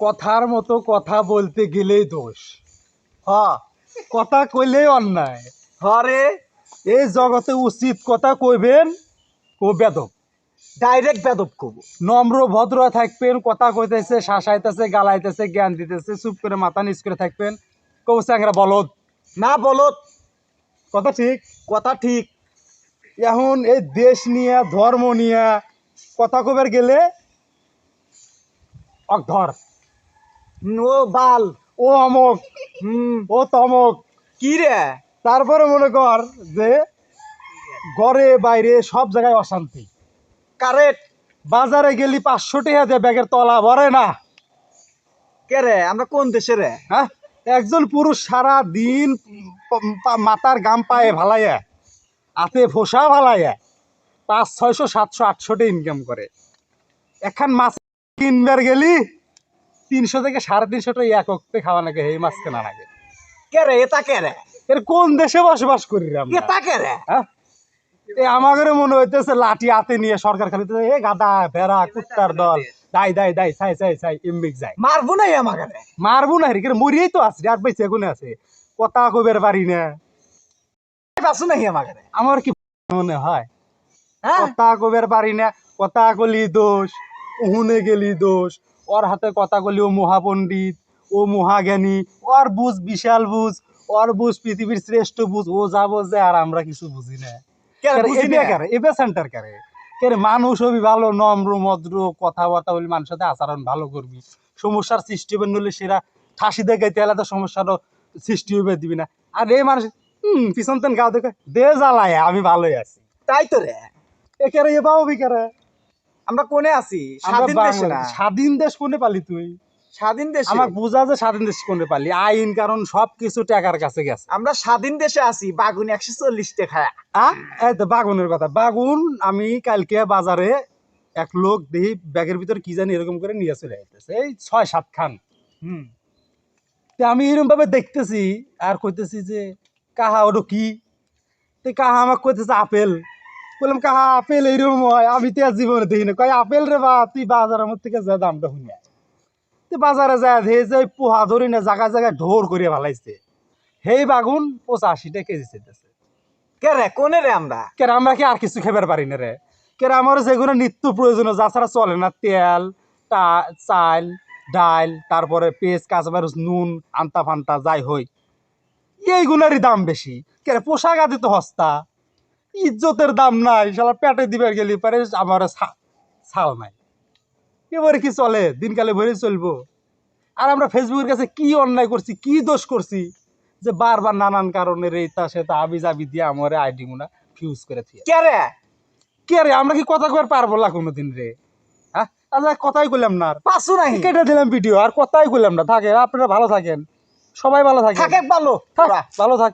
কথার মতো কথা বলতে গেলেই দোষ। হ কথা কইলেই অন্যায়। হরে এই জগতে উচিত কথা কইবেন, ও বেদব। ডাইরেক্ট বেদব কব নম্র, ভদ্র থাকবেন, কথা কইতেছে, শাসাইতেছে, গালাইতেছে, জ্ঞান দিতেছে, চুপ করে মাথা নিচ করে থাকবেন। কৌ স্যাংরা বলদ? না বলদ। কথা ঠিক? কথা ঠিক। এখন এই দেশ নিয়ে, ধর্ম নিয়ে কথা কবার গেলে অক ধর ও বাল, ও অমক ও তমক। কি রে? তারপরে মনে কর যে ঘরে, বাইরে সব জায়গায় অশান্তি। কারেক্ট বাজারে গেলি পাঁচশো টাকা ব্যাগের তলা, ভরে না। কে রে? আমরা কোন দেশে রে? হ্যাঁ? একজন পুরুষ সারা দিন মাথার গাম পায়ে ভালাইয়া, হাতে ফোসা ভালাইয়া পাঁচ, ছয়শো, সাতশো আটশোটা ইনকাম করে। এখন মাছ কিনবার গেলি তিনশো থেকে সাড়ে তিনশো টাকা এক অক্তে খাওয়া নাকি এই মাছ কেনা নাকি কে রে এটা কে রে? এর কোন দেশে বসবাস করি? এটা কে রে? হ্যাঁ? আমাদের মনে হইতেছে লাঠি হাতে নিয়ে সরকার খালি এ গাদা ভেড়া কুত্তার দল। দাই দাই দাই সাই সাই সাই ইম্বিক যায় মারবো নাই আমাকে মারবো না রে মরিয়েই তো আছে আর বেঁচে গুনে আছে? কথা কবের পারি না। পাসু নাই আমাকে আমার কি মনে হয়? হ্যাঁ? কথা কবের পারি না কথা কলি দোষ উহুনে গেলি দোষ ওর হাতে কথা কলি ও মহাপণ্ডিত ও মহাজ্ঞানী ওর বুঝ বিশাল বুঝ ওর বুঝ পৃথিবীর শ্রেষ্ঠ বুঝ ও যা বোঝে আর আমরা কিছু বুঝি না। এবে সেন্টার করে? মানুষ হবি ভালো নম্র মদ্র কথাবার্তা বলি মানুষের সাথে আচরণ ভালো করবি। সমস্যার সৃষ্টি হবে নলে সেরা ঠাসি দেখাইতে তো সমস্যারও সৃষ্টি হবে দিবি না। আর এই মানুষ হুম পিছন তেন গাও দেখে দে জ্বালায় আমি ভালোই আছি। তাই তো রে। একেরে এ পাবো বিকারে আমরা কোনে আছি স্বাধীন দেশে না। স্বাধীন দেশ কোনে পালি তুই। স্বাধীন দেশ। আমার বুঝা যে স্বাধীন দেশ কোনে পালি আইন কারণ সবকিছু টাকার কাছে গেছে। আমরা স্বাধীন দেশে আছি বাগুন একশো চল্লিশ টাকা। এই তো বাগুনের কথা। বাগুন আমি কালকে বাজারে এক লোক দেখি ব্যাগের ভিতর কি জানি এরকম করে নিয়ে চলে যাইতেছে এই ছয় সাত খান। হুম। তে আমি এরকম ভাবে দেখতেছি আর কইতেছি যে কাহা ওটা কি? কাহা আমাকে কইতেছে আপেল। বললাম কাহা আপেল এইরকম হয় আমি তো আর জীবনে দেখি না কয় আপেল রে বা তুই বাজারের মধ্যে থেকে যা দামটা শুনে আয়। বাজারে যায় ধে যে পোহা ধরি না জায়গায় জায়গায় ঢোর করে ভালাইছে সেই বাগুন পঁচাশিটা কেজি চেতেছে কে রে কোনে রে আমরা? কেন আমরা কি আর কিছু খেবার পারি না রে? কেন আমার যেগুলো নিত্য প্রয়োজনীয় যা ছাড়া চলে না তেল তা চাল ডাল তারপরে পেঁয়াজ কাঁচামারুচ নুন আন্তা ফান্তা যাই হই। এইগুলারই দাম বেশি। কেন পোশাক আদি তো সস্তা। ইজ্জতের দাম নাই শালা পেটে দিবার গেলি পারে আমার ছাল নাই। এবারে কি চলে? দিনকালে ভরে চলবো। আর আমরা ফেসবুকের কাছে কি অন্যায় করছি কি দোষ করছি? যে বারবার নানান কারণে রে তা সে তা আবি জাবি দিয়ে আমার আইডি গুনা ফিউজ করে থিয়ে। কে রে? কে রে? আমরা কি কথা কবার পারব না কোনোদিন রে? হ্যাঁ আচ্ছা কথাই কইলাম না আর। পাসু নাই? কেটে দিলাম ভিডিও আর কথাই কইলাম না। থাকে আপনারা ভালো থাকেন। সবাই ভালো থাকেন। থাকে ভালো ভালো থাক